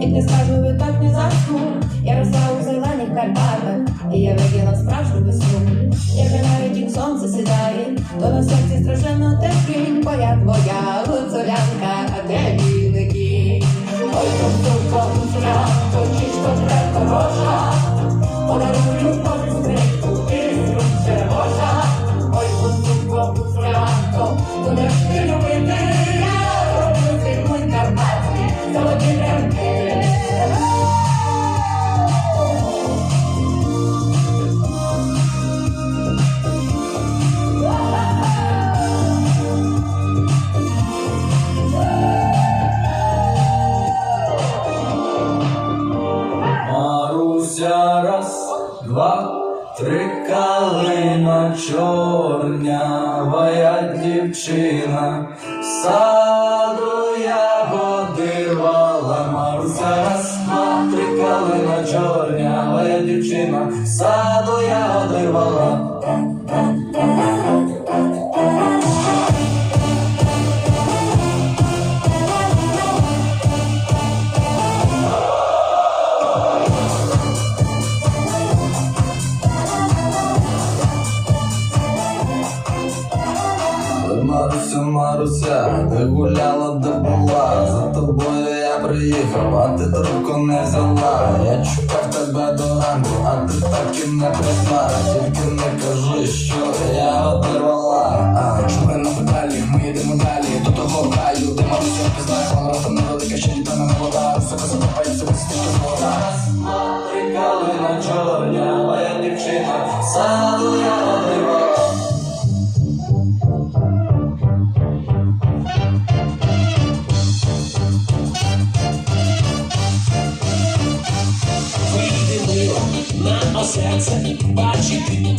і не скажу ви так не засну. Я росла у зелених Карпатах, і я виділа справжню весну. Я вже навіть як сонце сідає, то на серці страшенно тепленько, чорнявая дівчина, в саду я годивала два, три калина чорнявая дівчина, в саду ягоди рвала. Маруся, Маруся, ти гуляла, де була, за тобою я приїхав, а ти трубку не взяла. Я чекав тебе до ранку, а ти так і не прийшла. Тільки не кажи, що я одервала. А чули на педалі, ми йдемо далі до того краю, де Маруся пізнає, вона росте невелика, ще ніхто не молода, високо задопається, висотка молода. Три калина чорня, моя дівчина, саду я на осерце, бачити